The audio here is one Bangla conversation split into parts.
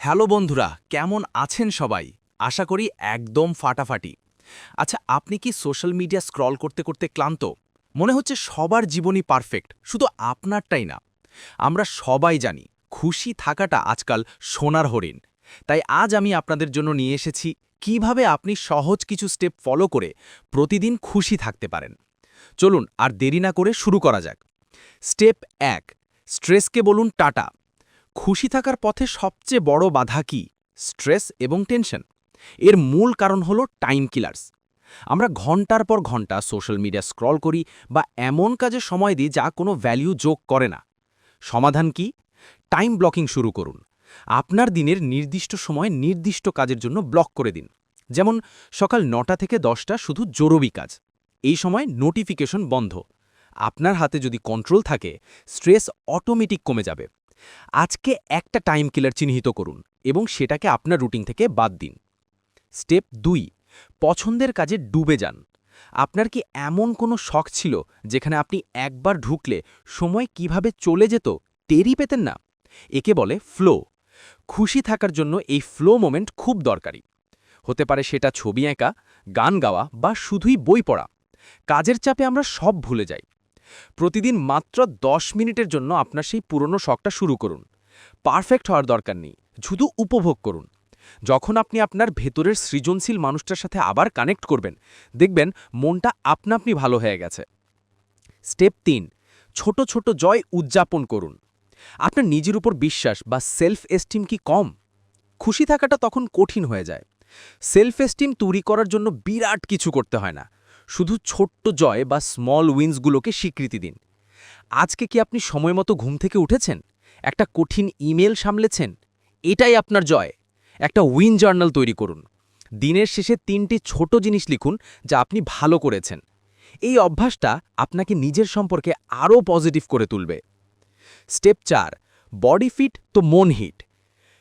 হ্যালো বন্ধুরা, কেমন আছেন সবাই? আশা করি একদম ফাটাফাটি। আচ্ছা আপনি কি সোশ্যাল মিডিয়া স্ক্রল করতে করতে ক্লান্ত? মনে হচ্ছে সবার জীবনই পারফেক্ট, শুধু আপনারটাই না। আমরা সবাই জানি, খুশি থাকাটা আজকাল সোনার হরিণ। তাই আজ আমি আপনাদের জন্য নিয়ে এসেছি, কীভাবে আপনি সহজ কিছু স্টেপ ফলো করে প্রতিদিন খুশি থাকতে পারেন। চলুন, আর দেরি না করে শুরু করা যাক। স্টেপ এক, স্ট্রেসকে বলুন টাটা। খুশি থাকার পথে সবচেয়ে বড় বাধা কি? স্ট্রেস এবং টেনশন। এর মূল কারণ হলো টাইম কিলার্স। আমরা ঘণ্টার পর ঘণ্টা সোশ্যাল মিডিয়া স্ক্রল করি বা এমন কাজে সময় দিই যা কোনো ভ্যালিউ যোগ করে না। সমাধান কি? টাইম ব্লকিং শুরু করুন। আপনার দিনের নির্দিষ্ট সময় নির্দিষ্ট কাজের জন্য ব্লক করে দিন। যেমন সকাল নটা থেকে দশটা শুধু জরুরি কাজ। এই সময় নোটিফিকেশন বন্ধ। আপনার হাতে যদি কন্ট্রোল থাকে, স্ট্রেস অটোমেটিক কমে যাবে। আজকে একটা টাইম কিলার চিহ্নিত করুন এবং সেটাকে আপনার রুটিন থেকে বাদ দিন। স্টেপ দুই, পছন্দের কাজে ডুবে যান। আপনার কি এমন কোনো শখ ছিল যেখানে আপনি একবার ঢুকলে সময় কীভাবে চলে যেত টেরই পেতেন না? একে বলে ফ্লো খুশি থাকার জন্য এই ফ্লো মোমেন্ট খুব দরকারি। হতে পারে সেটা ছবি আঁকা, গান গাওয়া বা শুধুই বই পড়া। কাজের চাপে আমরা সব ভুলে যাই। প্রতিদিন মাত্র ১০ মিনিটের জন্য আপনার সেই পুরনো শখটা শুরু করুন। পারফেক্ট হওয়ার দরকার নেই, শুধু উপভোগ করুন। যখন আপনি আপনার ভেতরের সৃজনশীল মানুষটার সাথে আবার কানেক্ট করবেন, দেখবেন মনটা আপনা আপনি ভালো হয়ে গেছে। স্টেপ তিন, ছোট ছোট জয় উদযাপন করুন। আপনার নিজের উপর বিশ্বাস বা সেলফ এস্টিম কি কম? খুশি থাকাটা তখন কঠিন হয়ে যায়। সেলফ এস্টিম তৈরি করার জন্য বিরাট কিছু করতে হয় না। শুধু ছোট্ট জয় বা স্মল উইন্সগুলোকে স্বীকৃতি দিন। আজকে কি আপনি সময় মতো ঘুম থেকে উঠেছেন? একটা কঠিন ইমেল সামলেছেন? এটাই আপনার জয়। একটা উইন জার্নাল তৈরি করুন। দিনের শেষে তিনটি ছোট জিনিস লিখুন যা আপনি ভালো করেছেন। এই অভ্যাসটা আপনাকে নিজের সম্পর্কে আরও পজিটিভ করে তুলবে। স্টেপ চার বডি ফিট তো মন হিট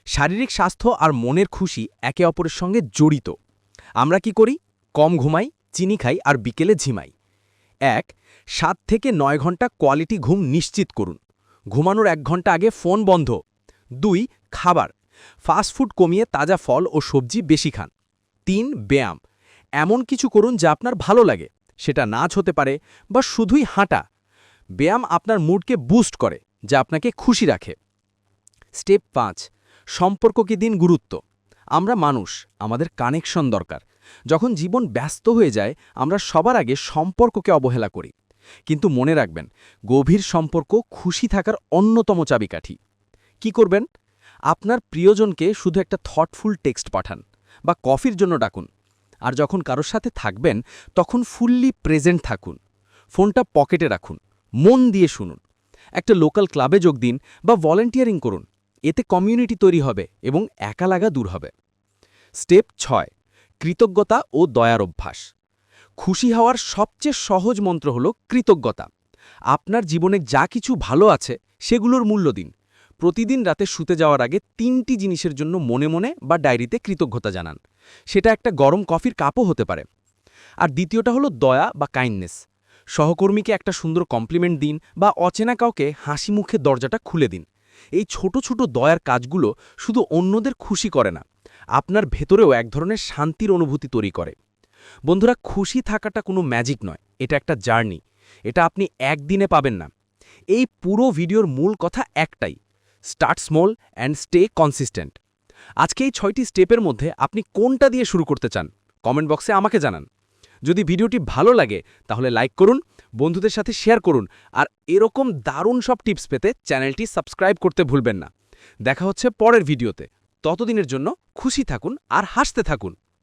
শারীরিক স্বাস্থ্য আর মনের খুশি একে অপরের সঙ্গে জড়িত। আমরা কি করি? কম ঘুমাই চিনি খাই আর বিকেলে ঝিমাই। এক, সাত থেকে নয় ঘণ্টা কোয়ালিটি ঘুম নিশ্চিত করুন। ঘুমানোর এক ঘণ্টা আগে ফোন বন্ধ। দুই, খাবার। ফাস্টফুড কমিয়ে তাজা ফল ও সবজি বেশি খান। তিন, ব্যায়াম। এমন কিছু করুন যা আপনার ভালো লাগে। সেটা নাচ হতে পারে বা শুধুই হাঁটা। ব্যায়াম আপনার মুডকে বুস্ট করে, যা আপনাকে খুশি রাখে। স্টেপ পাঁচ সম্পর্ককে দিন গুরুত্ব? আমরা মানুষ, আমাদের কানেকশন দরকার। যখন জীবন ব্যস্ত হয়ে যায়, আমরা সবার আগে সম্পর্ককে অবহেলা করি। কিন্তু মনে রাখবেন, গভীর সম্পর্ক খুশি থাকার অন্যতম চাবিকাঠি। কি করবেন? আপনার প্রিয়জনকে শুধু একটা থটফুল টেক্সট পাঠান বা কফির জন্য ডাকুন। আর যখন কারোর সাথে থাকবেন, তখন ফুললি প্রেজেন্ট থাকুন। ফোনটা পকেটে রাখুন, মন দিয়ে শুনুন। একটা লোকাল ক্লাবে যোগ দিন বা ভলেন্টিয়ারিং করুন। এতে কমিউনিটি তৈরি হবে এবং একা লাগা দূর হবে। স্টেপ ছয় কৃতজ্ঞতা ও দয়ার অভ্যাস। খুশি হওয়ার সবচেয়ে সহজ মন্ত্র হল কৃতজ্ঞতা। আপনার জীবনে যা কিছু ভালো আছে, সেগুলোর মূল্য দিন। প্রতিদিন রাতে শুতে যাওয়ার আগে তিনটি জিনিসের জন্য মনে মনে বা ডায়েরিতে কৃতজ্ঞতা জানান। সেটা একটা গরম কফির কাপও হতে পারে। আর দ্বিতীয়টা হলো দয়া বা কাইন্ডনেস সহকর্মীকে একটা সুন্দর কমপ্লিমেন্ট দিন বা অচেনা কাউকে হাসি মুখে দরজাটা খুলে দিন। এই ছোট ছোট দয়ার কাজগুলো শুধু অন্যদের খুশি করে না আপনার ভেতরেও এক ধরনের শান্তির অনুভূতি তৈরি করে। বন্ধুরা, খুশি থাকাটা কোনো ম্যাজিক নয়, এটা একটা জার্নি, এটা আপনি একদিনে পাবেন না। এই পুরো ভিডিওর মূল কথা একটাই start small and stay consistent আজকে এই ছয়টি স্টেপের মধ্যে আপনি কোনটা দিয়ে শুরু করতে চান কমেন্ট বক্সে আমাকে জানান। যদি ভিডিওটি ভালো লাগে, তাহলে লাইক করুন, বন্ধুদের সাথে শেয়ার করুন, আর এরকম দারুণ সব টিপস পেতে চ্যানেলটি সাবস্ক্রাইব করতে ভুলবেন না। দেখা হচ্ছে পরের ভিডিওতে। ততদিনের জন্য খুশি থাকুন আর হাসতে থাকুন।